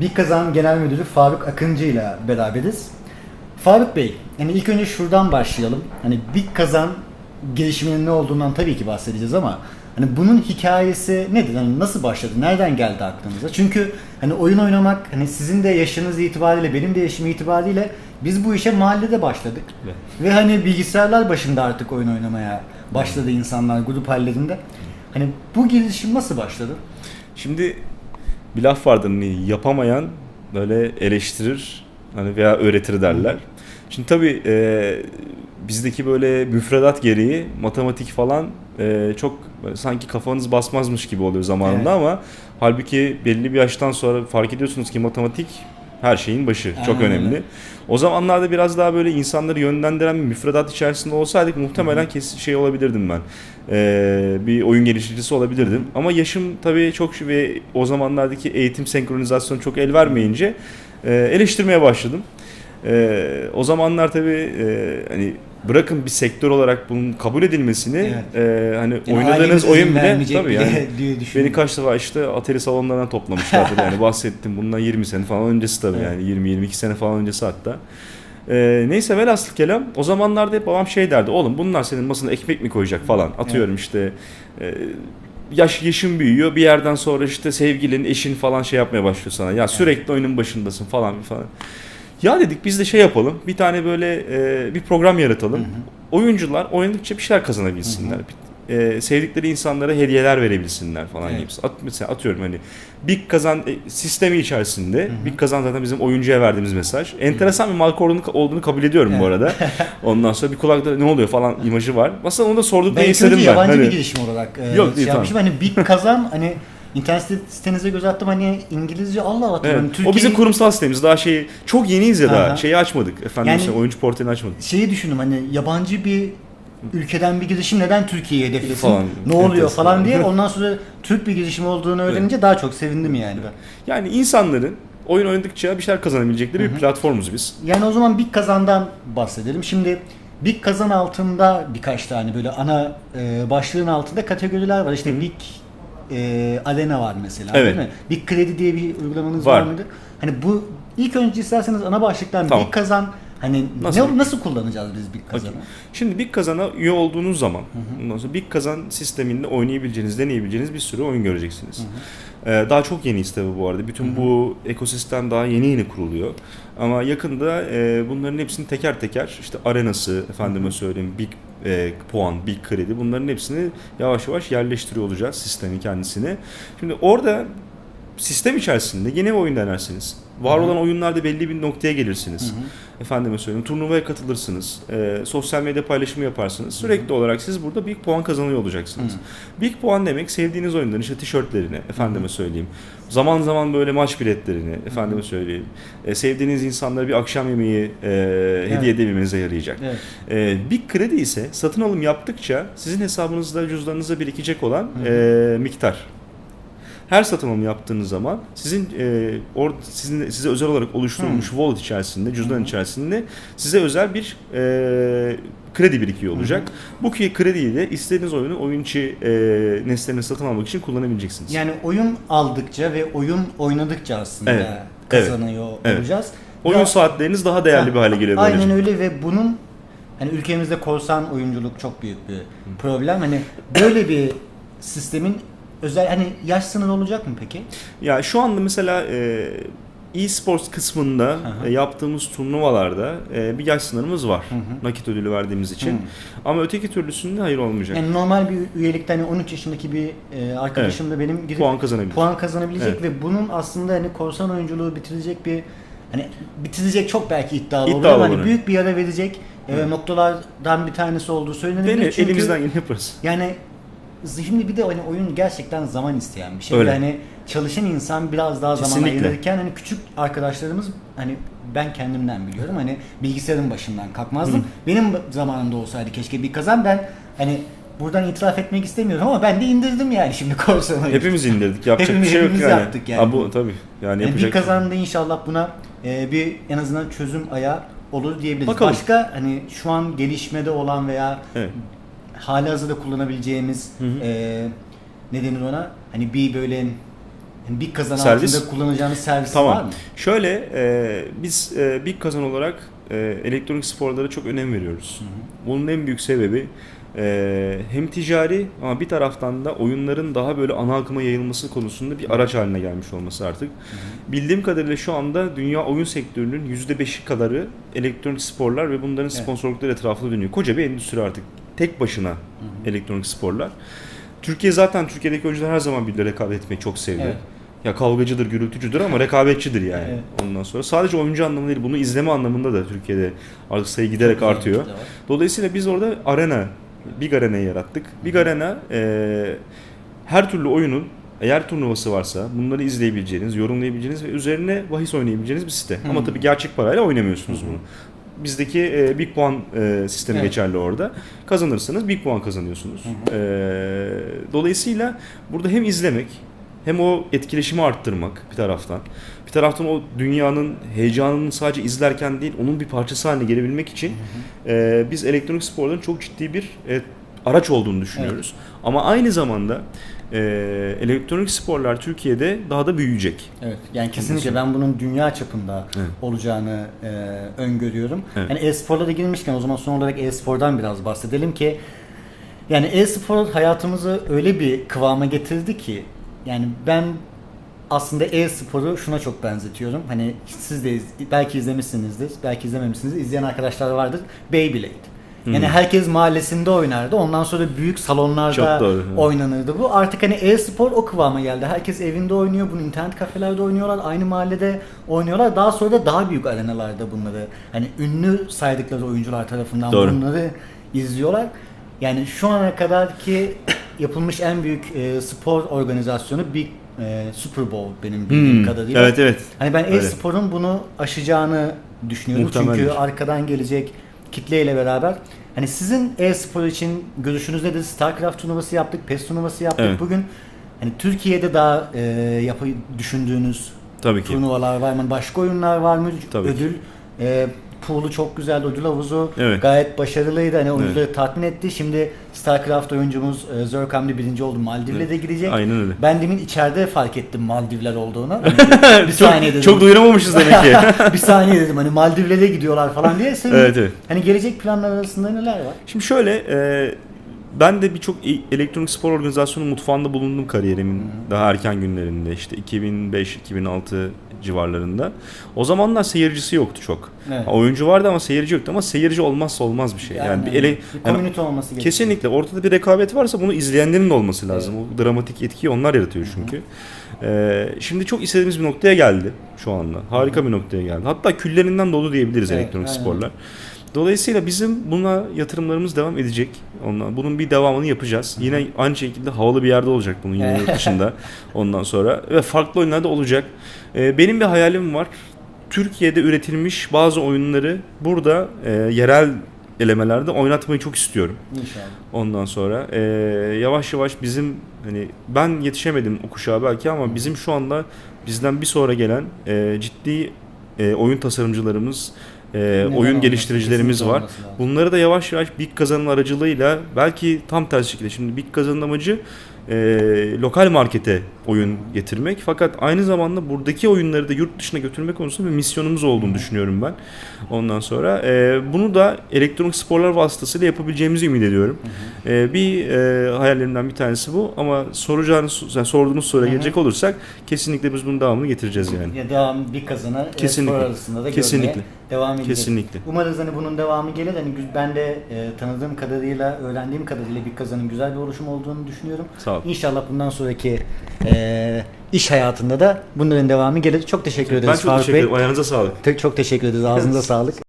Big Kazan Genel Müdürü Faruk Akıncı ile beraberiz. Faruk Bey, hani ilk önce şuradan başlayalım. Hani Big Kazan gelişiminin ne olduğundan tabii ki bahsedeceğiz ama hani bunun hikayesi nedir? Hani nasıl başladı? Nereden geldi aklınıza? Çünkü hani oyun oynamak hani sizin de yaşınız itibariyle benim de yaşım itibariyle biz bu işe mahallede başladık. Evet. Ve hani bilgisayarlar başında artık oyun oynamaya başladı insanlar grup hallerinde. Hani bu gelişim nasıl başladı? Şimdi bir laf vardır hani yapamayan böyle eleştirir hani veya öğretir derler. Şimdi tabii e, bizdeki böyle müfredat gereği matematik falan e, çok sanki kafanız basmazmış gibi oluyor zamanında Evet. ama halbuki belli bir yaştan sonra fark ediyorsunuz ki matematik her şeyin başı. Çok Aynen önemli. öyle. O zamanlarda biraz daha böyle insanları yönlendiren bir müfredat içerisinde olsaydık muhtemelen kesin şey olabilirdim ben. Ee, bir oyun geliştiricisi olabilirdim. Ama yaşım tabii çok ve o zamanlardaki eğitim senkronizasyonu çok el vermeyince e, eleştirmeye başladım. E, o zamanlar tabii e, hani bırakın bir sektör olarak bunun kabul edilmesini Evet. e, hani Yani oynadığınız oyun bile tabii yani diye. Beni kaç defa işte Atari salonlarına toplamışlardı yani bahsettim bundan 20 sene falan öncesi tabii Evet. yani 20-22 sene falan öncesi hatta. Ee, neyse velhasıl kelam o zamanlarda hep babam şey derdi oğlum bunlar senin masana ekmek mi koyacak falan atıyorum işte e, yaş yaşın büyüyor bir yerden sonra işte sevgilin eşin falan şey yapmaya başlıyor sana ya sürekli oyunun başındasın falan falan. Ya dedik biz de şey yapalım bir tane böyle e, bir program yaratalım. Oyuncular oynadıkça bir şeyler kazanabilsinler. E, sevdikleri insanlara hediyeler verebilsinler falan Evet. gibi. At, mesela atıyorum hani Big Kazan e, sistemi içerisinde Big Kazan zaten bizim oyuncuya verdiğimiz mesaj. Enteresan bir marka olduğunu, olduğunu kabul ediyorum bu Evet. arada. Ondan sonra bir kulakta ne oluyor falan imajı var. Aslında onu da sorduk ben ilk istedim ben. yabancı Hani- bir girişim olarak e, Yok, şey yapmışım. Hani Big Kazan hani internet sitenize göz attım hani İngilizce Allah Allah. Evet. Hani O Türkiye- bizim kurumsal sitemiz. Daha şey çok yeniyiz ya daha. Aha. Şeyi açmadık. Efendim Yani- işte oyuncu portalini açmadık. şeyi düşündüm hani yabancı bir ülkeden bir girişim neden Türkiye'ye hedeflesin? Falan. Ne oluyor Enteresan. falan diye ondan sonra Türk bir girişim olduğunu öğrenince daha çok sevindim yani ben. Yani insanların oyun oynadıkça bir şeyler kazanabilecekleri bir platformuz biz. Yani o zaman Big Kazan'dan bahsedelim. Şimdi Big Kazan altında birkaç tane böyle ana e, başlığın altında kategoriler var. İşte Big e, Arena var mesela Evet. değil mi? Big Kredi diye bir uygulamanız var, Var. mıydı? Hani bu ilk önce isterseniz ana başlıktan Tamam. Big Kazan hani Nasıl? nasıl, nasıl kullanacağız biz Big Kazan'ı? Okey. Şimdi Big Kazan'a üye olduğunuz zaman ondan sonra Big Kazan sisteminde oynayabileceğiniz, deneyebileceğiniz bir sürü oyun göreceksiniz. Ee, daha çok yeniyiz tabii bu arada. Bütün bu ekosistem daha yeni yeni kuruluyor. Ama yakında e, bunların hepsini teker teker işte arenası, efendime söyleyeyim Big e, puan, Big kredi bunların hepsini yavaş yavaş yerleştiriyor olacağız sistemin kendisini. Şimdi orada sistem içerisinde yeni bir oyun denersiniz. Var olan oyunlarda belli bir noktaya gelirsiniz. Efendime söyleyeyim turnuvaya katılırsınız. e, sosyal medya paylaşımı yaparsınız. Sürekli olarak siz burada big puan kazanıyor olacaksınız. Big puan demek sevdiğiniz oyunların işte tişörtlerini efendime söyleyeyim. Zaman zaman böyle maç biletlerini efendime söyleyeyim. E, sevdiğiniz insanlara bir akşam yemeği e, hediye edebilmenize yarayacak. Evet. E, Big kredi ise satın alım yaptıkça sizin hesabınızda cüzdanınıza birikecek olan e, miktar. Her satın yaptığınız zaman sizin e, or, sizin size özel olarak oluşturulmuş wallet içerisinde, cüzdan içerisinde size özel bir e, kredi birikiyor olacak. Bu ki krediyi de istediğiniz oyunu oyun içi e, nesnelerini satın almak için kullanabileceksiniz. Yani oyun aldıkça ve oyun oynadıkça aslında Evet, kazanıyor evet. olacağız. oyun Ya- saatleriniz daha değerli bir hale geliyor böylece. Aynen öyle ve bunun hani ülkemizde korsan oyunculuk çok büyük bir problem. Hani böyle bir sistemin özel hani yaş sınırı olacak mı peki? Ya şu anda mesela e, e-sports kısmında Aha. e, yaptığımız turnuvalarda e, bir yaş sınırımız var. Nakit ödülü verdiğimiz için. Hı. Ama öteki türlüsünde hayır olmayacak. Yani normal bir üyelikte hani 13 yaşındaki bir arkadaşım da benim gidip Puan kazanabilir. puan kazanabilecek Evet. ve bunun aslında hani korsan oyunculuğu bitirecek bir hani bitirecek çok belki iddialı, olur İddialı ama hani olur. büyük bir yara verecek e, Evet. noktalardan bir tanesi olduğu söylenebilir. Dene, Çünkü elimizden geleni yaparız. Yani şimdi bir de hani oyun gerçekten zaman isteyen bir şey. Öyle. Yani çalışan insan biraz daha zaman Kesinlikle. ayırırken hani küçük arkadaşlarımız hani ben kendimden biliyorum hani bilgisayarın başından kalkmazdım. Benim zamanımda olsaydı keşke bir kazan ben hani buradan itiraf etmek istemiyorum ama ben de indirdim yani şimdi korsan oyunu. Hepimiz indirdik. Yapacak Hepimiz- bir şey yok hepimiz yani. yaptık yani. Ha, bu tabii. Yani, Yani bir kazanında inşallah buna e, bir en azından çözüm ayağı olur diyebiliriz. Bakalım. Başka hani şu an gelişmede olan veya Evet. Hali hazırda kullanabileceğimiz Hı hı. e, ne denir ona? Hani bir böyle Yani bir kazan Servis. altında kullanacağınız servis var Tamam. mı? Şöyle e, biz e, Big Kazan olarak e, elektronik sporlara çok önem veriyoruz. Bunun en büyük sebebi e, hem ticari ama bir taraftan da oyunların daha böyle ana akıma yayılması konusunda bir araç haline gelmiş olması artık. Bildiğim kadarıyla şu anda dünya oyun sektörünün %5'i kadarı elektronik sporlar ve bunların sponsorlukları etrafında dönüyor. Koca bir endüstri artık. Tek başına elektronik sporlar. Türkiye zaten Türkiye'deki oyuncular her zaman birbirine rekabet etmeyi çok sevdi. Evet. Ya kavgacıdır, gürültücüdür ama rekabetçidir yani. Evet. Ondan sonra sadece oyuncu anlamında değil, bunu izleme anlamında da Türkiye'de artık sayı giderek artıyor. Dolayısıyla biz orada arena, Big Arena'yı yarattık. Big Arena e, her türlü oyunun eğer turnuvası varsa bunları izleyebileceğiniz, yorumlayabileceğiniz ve üzerine bahis oynayabileceğiniz bir site. Ama tabii gerçek parayla oynamıyorsunuz bunu. Bizdeki e, big puan e, sistemi Evet. geçerli orada. Kazanırsanız big puan kazanıyorsunuz. E, dolayısıyla burada hem izlemek hem o etkileşimi arttırmak bir taraftan. Bir taraftan o dünyanın heyecanını sadece izlerken değil onun bir parçası haline gelebilmek için e, biz elektronik sporların çok ciddi bir e, araç olduğunu düşünüyoruz. Ama aynı zamanda e, elektronik sporlar Türkiye'de daha da büyüyecek. Evet. Yani kesinlikle ben bunun dünya çapında Evet. olacağını e, öngörüyorum. Evet. Yani e-sporlara girmişken o zaman son olarak e-spordan biraz bahsedelim ki yani e-spor hayatımızı öyle bir kıvama getirdi ki yani ben aslında e-sporu şuna çok benzetiyorum. Hani siz de iz- belki izlemişsinizdir, belki izlememişsinizdir. İzleyen arkadaşlar vardır. Beyblade. Yani Hmm. herkes mahallesinde oynardı. Ondan sonra büyük salonlarda doğru. oynanırdı bu. Artık hani e-spor o kıvama geldi. Herkes evinde oynuyor. Bunu internet kafelerde oynuyorlar. Aynı mahallede oynuyorlar. Daha sonra da daha büyük arenalarda bunları hani ünlü saydıkları oyuncular tarafından Doğru. bunları izliyorlar. Yani şu ana kadar ki yapılmış en büyük e, spor organizasyonu Big e, Super Bowl benim bildiğim Hmm, kadarıyla. Evet evet. Hani ben e-sporun bunu aşacağını düşünüyorum. Çünkü Muhtemeldir. arkadan gelecek kitleyle beraber. Hani sizin e-spor için görüşünüz nedir? StarCraft turnuvası yaptık, PES turnuvası yaptık. Evet. Bugün hani Türkiye'de daha e, yapı düşündüğünüz Tabii ki. turnuvalar var mı? Başka oyunlar var mı? Tabii ödül e, pool'u çok güzeldi. Ödül havuzu Evet. gayet başarılıydı. Hani oyuncuları tatmin etti. Şimdi StarCraft oyuncumuz e, Zerkam'da birinci oldu. Maldiv'le de gidecek. Aynen öyle. Ben demin içeride fark ettim Maldivler olduğunu. Hani bir saniye dedim. Çok duyuramamışız demek ki. bir saniye dedim hani Maldivlere gidiyorlar falan diye. Senin, Evet, evet. Hani gelecek planlar arasında neler var? Şimdi şöyle e, ben de birçok elektronik spor organizasyonu mutfağında bulundum kariyerimin daha erken günlerinde işte 2005-2006 civarlarında. O zamanlar seyircisi yoktu çok. Evet. Oyuncu vardı ama seyirci yoktu ama seyirci olmazsa olmaz bir şey. Yani, bir ele bir yani komünite olması gerekiyor. kesinlikle ortada bir rekabet varsa bunu izleyenlerin de olması lazım. O dramatik etkiyi onlar yaratıyor çünkü. Ee, şimdi çok istediğimiz bir noktaya geldi şu anda. Harika bir noktaya geldi. Hatta küllerinden dolu diyebiliriz Evet, elektronik aynen. sporlar. Dolayısıyla bizim buna yatırımlarımız devam edecek. Ondan, bunun bir devamını yapacağız. Yine aynı şekilde havalı bir yerde olacak bunun yine yurt dışında ondan sonra ve farklı oyunlarda olacak. Ee, benim bir hayalim var. Türkiye'de üretilmiş bazı oyunları burada e, yerel elemelerde oynatmayı çok istiyorum. İnşallah. Ondan sonra e, yavaş yavaş bizim hani ben yetişemedim o kuşağa belki ama bizim şu anda bizden bir sonra gelen e, ciddi e, oyun tasarımcılarımız, e, Neden oyun geliştiricilerimiz Kesinlikle var. Bunları da yavaş yavaş Big Kazan'ın aracılığıyla belki tam tersi şekilde. Şimdi Big Kazan'ın amacı e, lokal markete oyun getirmek fakat aynı zamanda buradaki oyunları da yurt dışına götürmek konusunda bir misyonumuz olduğunu düşünüyorum ben. Ondan sonra e, bunu da elektronik sporlar vasıtasıyla yapabileceğimizi ümit ediyorum. E, bir e, hayallerimden bir tanesi bu ama soracağınız yani sorduğunuz soruya gelecek olursak kesinlikle biz bunun devamını getireceğiz yani. Ya devam bir kazana Kesinlikle. e-spor arasında da Kesinlikle. görmeye devam edeceğiz. Kesinlikle. Umarız hani bunun devamı gelir. Hani ben de e, tanıdığım kadarıyla, öğrendiğim kadarıyla bir kazanın güzel bir oluşum olduğunu düşünüyorum. Sağ ol. İnşallah bundan sonraki e, iş hayatında da bunların devamı gelir. Çok teşekkür ederiz Ben çok Faruk teşekkür Bey. ederim. Ayağınıza sağlık. Te- Çok teşekkür ederiz. Ağzınıza sağlık.